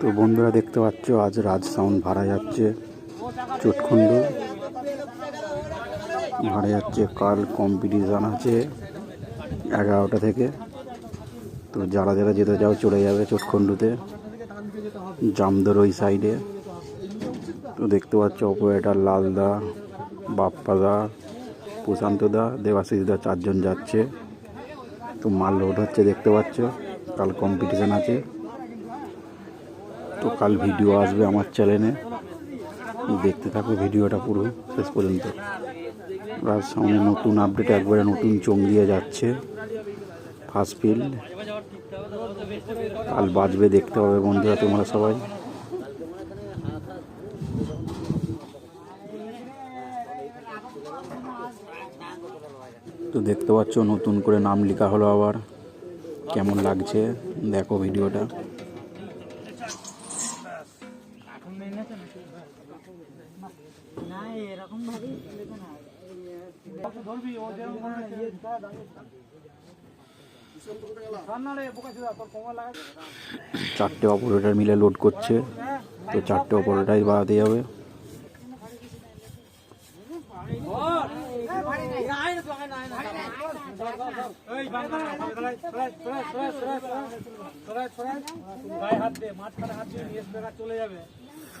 তো বন্ধুরা দেখতে পাচ্ছ, আজ রাজ সাউন্ড ভাড়া যাচ্ছে চুটখণ্ড। ভাড়া যাচ্ছে কাল কম্পিটিশান আছে এগারোটা থেকে। তো যারা যারা যেতে চাও চলে যাবে চোটখণ্ডুতে, জামদর ওই সাইডে তো দেখতে পাচ্ছ অপারেটার লালদা বাপ্পাদা প্রশান্তদা দেবাশিসদা চারজন যাচ্ছে। তো মাল লোড হচ্ছে, দেখতে পাচ্ছ, কাল কম্পিটিশান আছে। তো কাল ভিডিও আসবে আমার চ্যানেলে। দেখতে থাকো ভিডিওটা পুরো, শেষ পর্যন্ত। রাজ সামনে নতুন আপডেট একবারে নতুন চোখ দিয়ে যাচ্ছে। ফার্স্ট ফিল্ড কাল বাজবে, দেখতে হবে বন্ধুরা তোমরা সবাই। তো দেখতে পাচ্ছ, নতুন করে নাম লেখা হলো আবার। কেমন লাগছে, দেখো ভিডিওটা। না এরকম ভাবে লেখো না। চারটে অপারেটর মিলে লোড করছে তো চারটে অপারেটারই বাড়াতে যাবে। গায়ে হাত দে মাঝখানে হাত দিয়ে চলে যাবে।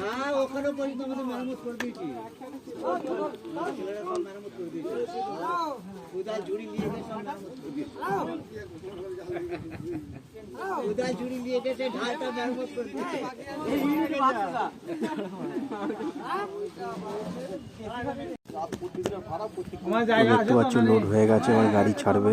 না ওখানে পর্যন্ত আমাদের মেরামত করে দিয়েছি। ছেলেরা মেরামত করে দিয়েছে কোদাল ঝুড়ি নিয়ে গিয়ে মেরামত করে দিয়েছে। কোদাল ঝুড়ি নিয়ে গেছে ঢালটা মেরামত করে দিয়েছে। জায়গা দেখতে পাচ্ছ লোড হয়ে গেছে এবার গাড়ি ছাড়বে।